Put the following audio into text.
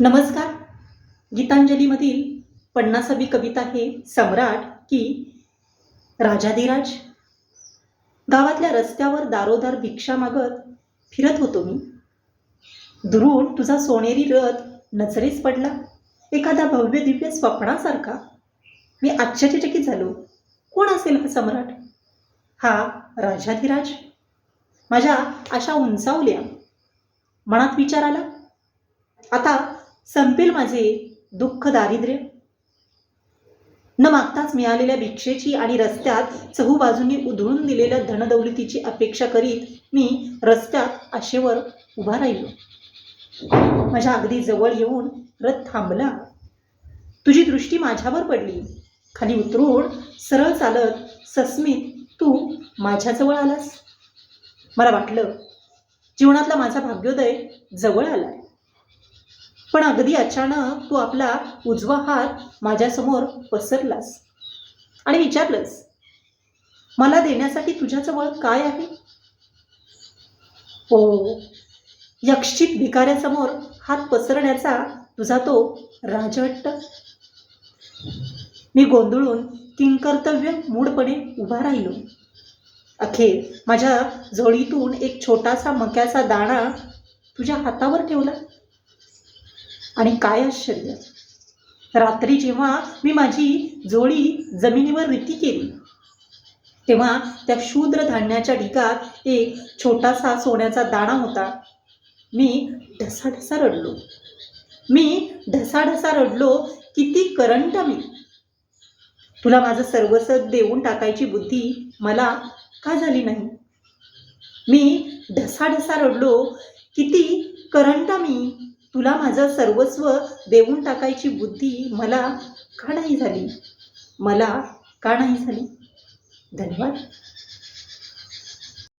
नमस्कार. गीतांजलीमधील पन्नासावी कविता हे सम्राट की राजाधिराज. गावातल्या रस्त्यावर दारोदार भिक्षा मागत फिरत होतो मी. दुरून तुझा सोनेरी रथ नजरेस पडला. एखादा भव्य दिव्य स्वप्नासारखा. मी आश्चर्यचकित झालो. कोण असेल हा सम्राट? हा राजाधिराज. माझ्या अशा उंचावल्या. मनात विचार आला. आता संपेल माझे दुःख दारिद्र्य? न मागताच मिळालेल्या भिक्षेची आणि रस्त्यात चहूबाजूंनी उधळून दिलेल्या धनदौलतीची अपेक्षा करीत मी रस्त्यात आशेवर उभा राहिलो. माझ्या अगदी जवळ येऊन रथ थांबला. तुझी दृष्टी माझ्यावर पडली. खाली उतरून सरळ चालत सस्मित तू माझ्याजवळ आलास? मला वाटलं जीवनातला माझा भाग्योदय जवळ आलाय. पण अगदी अचानक तू आपला उजवा हात माझ्यासमोर पसरलास आणि विचारलंस मला देण्यासाठी तुझ्याजवळ काय आहे? ओ यक्षित भिकाऱ्यासमोर हात पसरण्याचा तुझा तो राजहट्ट. मी गोंधळून किंकर्तव्य मूडपणे उभा राहिलो. अखेर माझ्या झोळीतून एक छोटासा मक्याचा दाणा तुझ्या हातावर ठेवला? आणि काय आश्चर्य. रात्री जेव्हा मी माझी जोडी जमिनीवर रीती केली तेव्हा त्या शूद्र धान्याच्या ढिगात एक छोटासा सोन्याचा दाणा होता. मी ढसाढसा रडलो. मी ढसाढसा रडलो किती करंट मी. तुला माझं सर्वस्व देऊन टाकायची बुद्धी मला का झाली नाही? मी ढसाढसा रडलो किती करंटा मी. तुला माझं सर्वस्व देऊन टाकायची बुद्धी मला का नाही झाली? मला का नाही झाली? धन्यवाद.